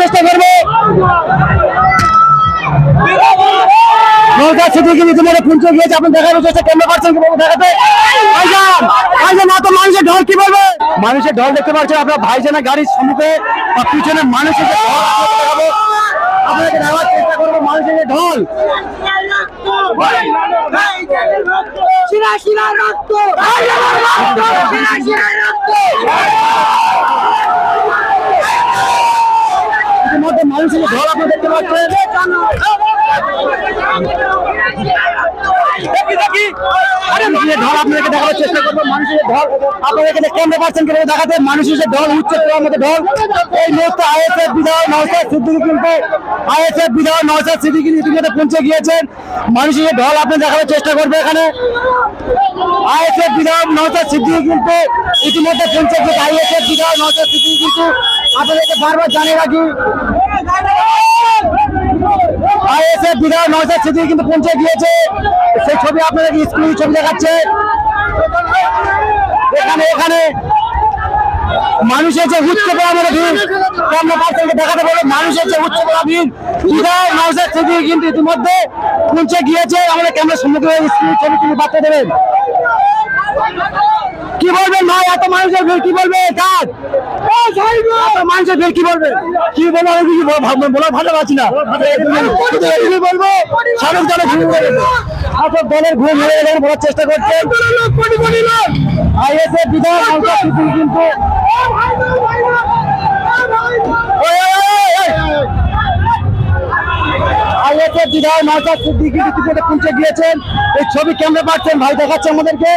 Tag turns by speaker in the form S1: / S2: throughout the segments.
S1: চেষ্টা করব। নৌকা গিয়েছে। আপনি দেখানোর চেষ্টা পারছেন দেখাতে? ভাইজান না তো মানুষের ঢল কি বলবে? মানুষের ঢল দেখতে পাচ্ছেন আপনার ভাইজানের গাড়ির সম্মুখে বা পিছনে মানুষের যে ঢল আপনাকে দেখাবো আপনাকে দেখাবার চেষ্টা করব মানুষের যে ঢল।
S2: শিরা শিরা রক্ত! শিরা শিরা রক্ত
S1: ইতিমধ্যে মানুষের যে এখানে কেমনে পাচ্ছেন দেখাতে মানুষের যে ঢল উচ্চ মধ্যে ঢল এই মুহূর্তে আইএসএফ বিধায়ক নওসাদ সিদ্দিকী কিন্তু ইতিমধ্যে পৌঁছে গিয়েছেন মানুষের যে ঢল আপনি দেখাবার চেষ্টা করবে এখানে আইএসএফ বিধায়ক নওসাদ সিদ্দিকী কিন্তু ইতিমধ্যে পৌঁছে গিয়েছে আইএসএফ বিধায়ক নওসাদ সিদ্দিকী কিন্তু আপনাদেরকে বারবার জানিয়ে রাখি বিধায়ক নওসাদ সিদ্দিকী কিন্তু পৌঁছে গিয়েছে। সেই ছবি আপনাদেরকে স্ক্রিনে ছবি দেখাচ্ছে? এখানে এখানে। মানুষের যে উচ্চ প্রভাবের ভিড়। পার্সেন্টকে দেখাতে বলে মানুষের যে উচ্চ ভিড়। বিধায়ক নওসাদ কিন্তু ইতিমধ্যে পৌঁছে গিয়েছে। আমাদের ক্যামেরার সম্মুখে স্ক্রিনে ছবি তুমি বার্তা দেবেন কি বলবে ভাই? এত মানুষের ভিড় কি বলবে? কাজ মানুষের ভিড় কি বলবে? কি বলব আমি কিছু বলার ভালো পাচ্ছি না। কি বলব? শাসক চলে ঘুম করে শাসক দলের ঘুম হয়ে এখানে বলার চেষ্টা করছে। আইএসএ বিধান কিন্তু বিধায়ক নওশাদ সিদ্দিকী ইতিমধ্যে পৌঁছে গিয়েছেন। এই ছবি ক্যামেরা পাচ্ছেন, ভাই দেখাচ্ছে আমাদেরকে।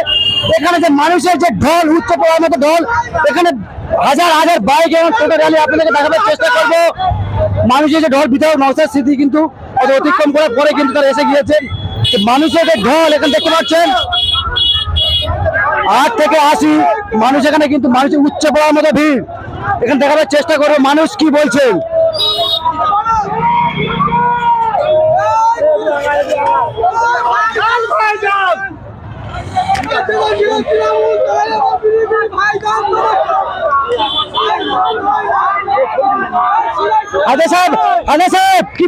S1: এখানে যে মানুষের যে ঢল উচ্চ পড়ার মতো ঢল, এখানে হাজার হাজার বাইক এবং টোটো র্যালি আপনাদেরকে দেখাবার চেষ্টা করব। মানুষের যে ঢল, বিধায়ক নওশাদ সিদ্দিকী কিন্তু অতিক্রম করার পরে কিন্তু তারা এসে গিয়েছেন। মানুষের যে ঢল, এখানে দেখতে পাচ্ছেন, আট থেকে আশি মানুষ এখানে কিন্তু মানুষের উচ্চ পড়ার মতো ভিড়। এখানে দেখাবার চেষ্টা করব, মানুষ কি বলছেন? আদে সাহেব আদে সাহেব কি